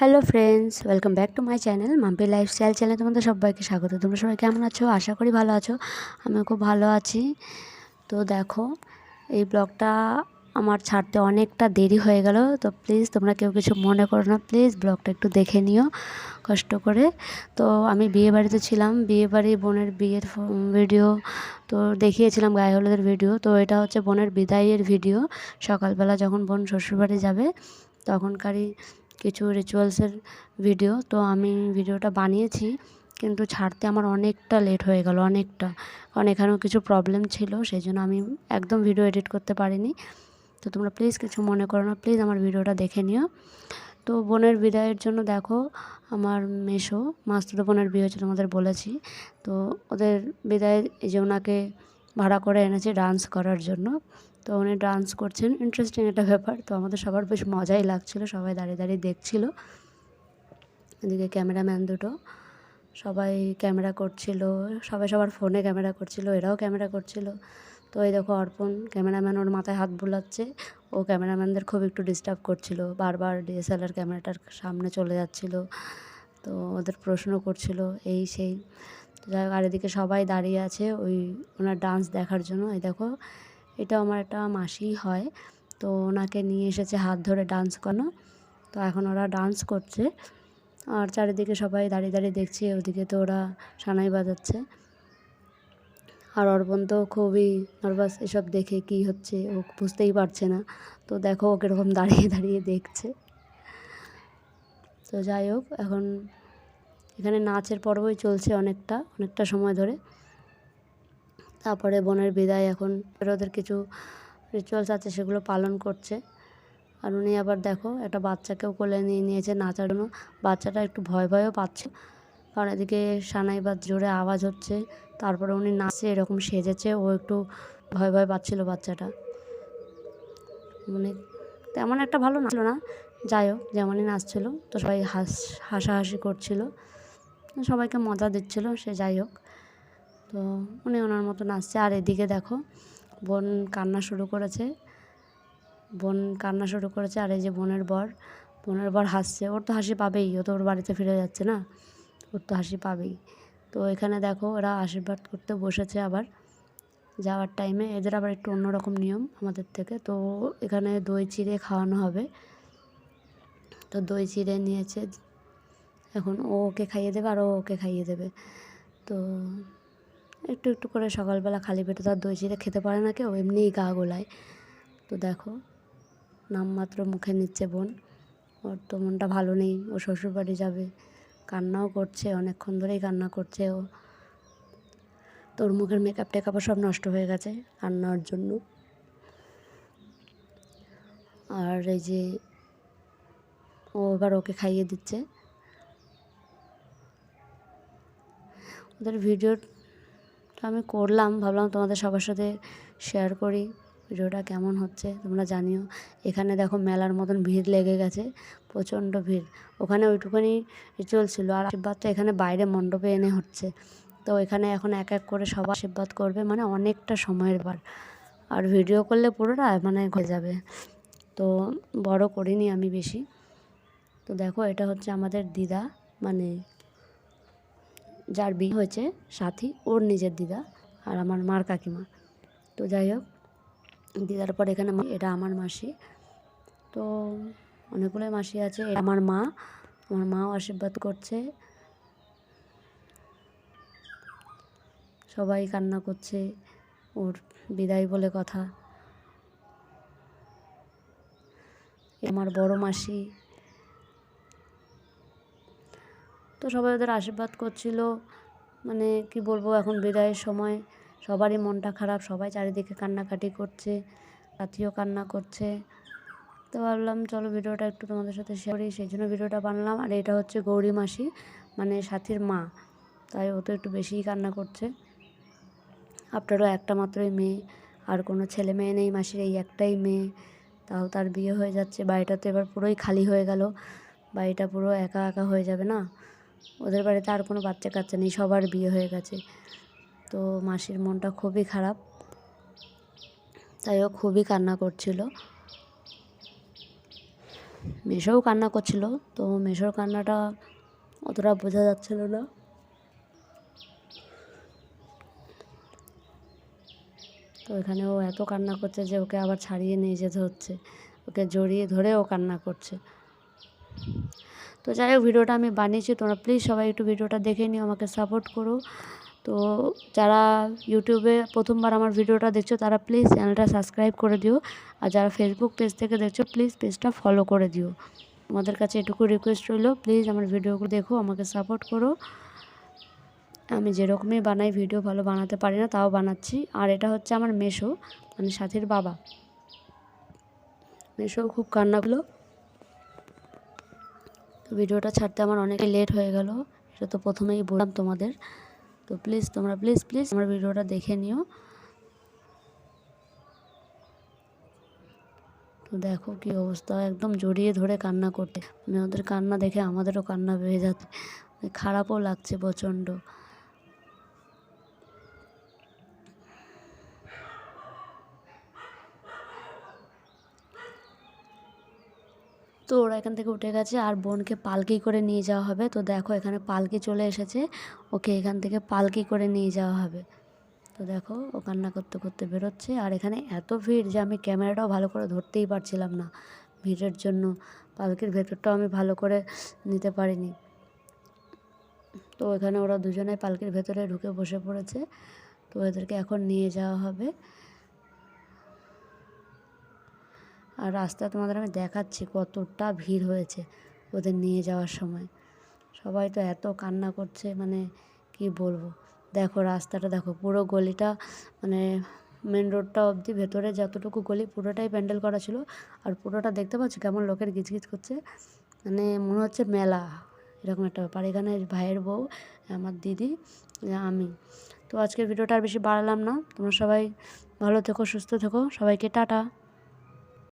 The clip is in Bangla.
Hello friends welcome back to my channel Mampi lifestyle channel তোমাদের সবাইকে স্বাগত। তোমরা সবাই কেমন আছো? আশা করি ভালো আছো। আমিও খুব ভালো আছি। তো দেখো, এই ব্লগটা আমার ছাড়তে অনেকটা দেরি হয়ে গেল। তো প্লিজ তোমরা কেউ কিছু মনে করো না। প্লিজ ব্লগটা একটু দেখে নিও, কষ্ট করে। তো আমি বিয়ে বাড়িতে ছিলাম। বিয়ে বাড়ি বোনের বিয়ের ভিডিও তো দেখিয়েছিলাম গায়ে হলুদের ভিডিও তো এটা হচ্ছে বোনের বিদায়ের ভিডিও সকালবেলা যখন বোন শ্বশুরবাড়ি যাবে, তখনকারই কিছু রিচুয়ালসের ভিডিও তো আমি ভিডিওটা বানিয়েছি, কিন্তু ছাড়তে আমার অনেকটা লেট হয়ে গেল, অনেকটা। কারণ এখানেও কিছু প্রবলেম ছিল, সেই জন্য আমি একদম ভিডিও এডিট করতে পারিনি। তো তোমরা প্লিজ কিছু মনে করো না প্লিজ আমার ভিডিওটা দেখে নিও। তো বোনের বিদায়ের জন্য দেখো, আমার মেশো মাস্তুতো বোনের বিয়ে হচ্ছে তোমাদের বলেছি। তো ওদের বিদায়ের এই যে ওনাকে ভাড়া করে এনেছে ডান্স করার জন্য। তো উনি ডান্স করছেন। ইন্টারেস্টিং একটা ব্যাপার। তো আমাদের সবার বেশ মজাই লাগছিল। সবাই দাঁড়িয়ে দাঁড়িয়ে দেখছিল। এদিকে ক্যামেরাম্যান দুটো। সবাই ক্যামেরা করছিল। সবাই সবার ফোনে ক্যামেরা করছিল। এরাও ক্যামেরা করছিল। তো এই দেখো অর্পণ, ক্যামেরাম্যান ওর মাথায় হাত বুলাচ্ছে। ও ক্যামেরাম্যানদের খুব একটু ডিস্টার্ব করছিল। বারবার ডিএসএলআর ক্যামেরাটার সামনে চলে যাচ্ছিল। তো ওদের প্রশ্ন করছিল, এই সেই যাই হোক, আর এদিকে সবাই দাঁড়িয়ে আছে ওই ওনার ডান্স দেখার জন্য। এই দেখো, এটা আমার একটা মাসি হয়, তো ওনাকে নিয়ে এসেছে হাত ধরে ডান্স করানো। তো এখন ওরা ডান্স করছে, আর চারিদিকে সবাই দাঁড়িয়ে দাঁড়িয়ে দেখছে, ওদিকে তো ওরা সানাই বাজাচ্ছে। আর অর্পণ তো খুবই নার্ভাস এসব দেখে কি হচ্ছে, ও বুঝতেই পারছে না। তো দেখো ও কীরকম দাঁড়িয়ে দাঁড়িয়ে দেখছে। তো যাই হোক, এখন এখানে নাচের পর্বই চলছে অনেকটা অনেকটা সময় ধরে। তারপরে বোনের বিদায় এখন ওদের কিছু রিচুয়ালস আছে সেগুলো পালন করছে। আর উনি আবার দেখো, একটা বাচ্চাকেও কোলে নিয়ে নিয়েছে নাচার জন্য। বাচ্চাটা একটু ভয় ভয়ও পাচ্ছে। কারণ এদিকে সানাই বা জোরে আওয়াজ হচ্ছে, তারপরে উনি নাচে এরকম সেজেছে, ও একটু ভয় ভয় পাচ্ছিল বাচ্চাটা। মানে তেমন একটা ভালো নাচলো না। যাই হোক, যেমনই নাচছিল, তো সবাই হাস, হাসাহাসি করছিল। সবাইকে মজা দিচ্ছিল, সে যাই হোক। তো উনি ওনার মতো নাচছে আর এদিকে দেখো, বোন কান্না শুরু করেছে। বোন কান্না শুরু করেছে, আর এই যে বোনের বর বোনের বর হাসছে। ওর তো হাসি পাবেই, ও তো ওর বাড়িতে ফিরে যাচ্ছে না? ওর তো হাসি পাবেই। তো এখানে দেখো, ওরা আশীর্বাদ করতে বসেছে আবার যাওয়ার টাইমে এদের আবার একটু অন্যরকম নিয়ম আমাদের থেকে। তো এখানে দই চিড়ে খাওয়ানো হবে। তো দই চিড়ে নিয়েছে এখন ও ওকে খাইয়ে দেবে আর ও ওকে খাইয়ে দেবে। তো একটু একটু করে সকালবেলা খালি পেটে তো আর দই চিড়ে খেতে পারে না কেউ, এমনিই গা গোলায়। তো দেখো, নামমাত্র মুখে নিচ্ছে বোন। ওর তো মনটা ভালো নেই, ও শ্বশুরবাড়ি যাবে। কান্নাও করছে, অনেকক্ষণ ধরেই কান্না করছে ও। তোর মুখের মেকআপ টেকআপও সব নষ্ট হয়ে গেছে কান্নার জন্য। আর এই যে ও এবার ওকে খাইয়ে দিচ্ছে। ওদের ভিডিওটা আমি করলাম, ভাবলাম তোমাদের সবার সাথে শেয়ার করি, ভিডিওটা কেমন হচ্ছে তোমরা জানিও। এখানে দেখো মেলার মতন ভিড় লেগে গেছে, প্রচণ্ড ভিড়। ওখানে ওইটুখানি চলছিল আর আশীর্বাদটা এখানে বাইরে মণ্ডপে এনে হচ্ছে। তো এখানে এখন এক এক করে সবাই আশীর্বাদ করবে মানে অনেকটা সময়ের বার আর ভিডিও করলে পুরোটা মানে হয়ে যাবে। তো বড় করিনি আমি বেশি। তো দেখো এটা হচ্ছে আমাদের দিদা মানে যার বিয়ে হয়েছে সাথী, ওর নিজের দিদা আর আমার মার কাকিমা। তো যাই হোক, দিদার পর এখানে এটা আমার মাসি। তো অনেকগুলোই মাসি আছে আমার মা, আমার মাও আশীর্বাদ করছে। সবাই কান্না করছে, ওর বিদায় বলে কথা। আমার বড় মাসি তো সবাই ওদের আশীর্বাদ করছিল। মানে কি বলব, এখন বিদায়ের সময় সবারই মনটা খারাপ, সবাই চারিদিকে কান্নাকাটি করছে, সাথীও কান্না করছে। তো ভাবলাম, চলো ভিডিওটা একটু তোমাদের সাথে শেয়ার করি, সেই জন্য ভিডিওটা বানালাম। আর এটা হচ্ছে গৌরী মাসি মানে সাথীর মা। তাই ও তো একটু বেশিই কান্না করছে। আপনারও একটা মাত্রই মেয়ে। আর কোনো ছেলে মেয়ে নেই মাসির, এই একটাই মেয়ে। তাও তার বিয়ে হয়ে যাচ্ছে। বাড়িটা তো এবার পুরোই খালি হয়ে গেল। বাড়িটা পুরো একা একা হয়ে যাবে না? ওদের বাড়িতে আর কোনো বাচ্চা কাচ্চা নেই, সবার বিয়ে হয়ে গেছে। তো মাসির মনটা খুবই খারাপ তাই ও খুবই কান্না করছিল। মেশোও কান্না করছিল, তো মেশোর কান্নাটা অতটা বোঝা যাচ্ছিল না। তো এখানে ও এত কান্না করছে যে ওকে আবার ছাড়িয়ে নিয়ে যেতে হচ্ছে, ওকে জড়িয়ে ধরে ও কান্না করছে। তো যাই হোক, ভিডিওটা আমি বানিয়েছি, তোমরা প্লিজ সবাই একটু ভিডিওটা দেখে নিও, আমাকে সাপোর্ট করো। তো যারা ইউটিউবে প্রথমবার আমার ভিডিওটা দেখছ, তারা প্লিজ চ্যানেলটা সাবস্ক্রাইব করে দিও। আর যারা ফেসবুক পেজ থেকে দেখছ প্লিজ পেজটা ফলো করে দিও। আমাদের কাছে এটুকু রিকোয়েস্ট রইল প্লিজ আমার ভিডিওগুলো দেখো, আমাকে সাপোর্ট করো। আমি যেরকমই বানাই ভিডিও ভালো বানাতে পারি না, তাও বানাচ্ছি। আর এটা হচ্ছে আমার মেশো মানে সাথীর বাবা। মেশো খুব কান্নাগুলো তো ভিডিওটা ছাড়তে আমার অনেক লেট হয়ে গেল, এটা তো প্রথমেই বললাম তোমাদের। তো প্লিজ তোমরা প্লিজ প্লিজ আমার ভিডিওটা দেখে নিও। তো দেখো কি অবস্থা, একদম জড়িয়ে ধরে কান্না করতে। মানে ওদের কান্না দেখে আমাদেরও কান্না বেড়ে যাচ্ছে। মানে খারাপও লাগছে প্রচণ্ড। তো ওরা এখান থেকে উঠে গেছে আর বোনকে পালকি করে নিয়ে যাওয়া হবে। তো দেখো এখানে পালকি চলে এসেছে। ওকে এখান থেকে পালকি করে নিয়ে যাওয়া হবে। তো দেখো ও কান্না করতে করতে বেরোচ্ছে। আর এখানে এত ভিড় যে আমি ক্যামেরাটাও ভালো করে ধরতেই পারছিলাম না ভিড়ের জন্য। পালকির ভেতরটাও আমি ভালো করে নিতে পারিনি। তো এখানে ওরা দুজনে পালকির ভেতরে ঢুকে বসে পড়েছে। তো এদেরকে এখন নিয়ে যাওয়া হবে। আর রাস্তায় তোমাদের আমি দেখাচ্ছি কতটা ভিড় হয়েছে ওদের নিয়ে যাওয়ার সময়। সবাই তো এত কান্না করছে মানে কি বলব? দেখো রাস্তাটা, দেখো পুরো গলিটা মানে মেন রোডটা অবধি ভেতরে যতটুকু গলি পুরোটাই প্যান্ডেল করা ছিল। আর পুরোটা দেখতে পাচ্ছ কেমন লোকের গিজগিজ করছে? মানে মনে হচ্ছে মেলা। এরকম একটা ব্যাপার। এখানে ভাইয়ের বউ, আমার দিদি, আমি। তো আজকের ভিডিওটা আর বেশি বাড়ালাম না। তোমরা সবাই ভালো থেকো, সুস্থ থেকো। সবাইকে টাটা।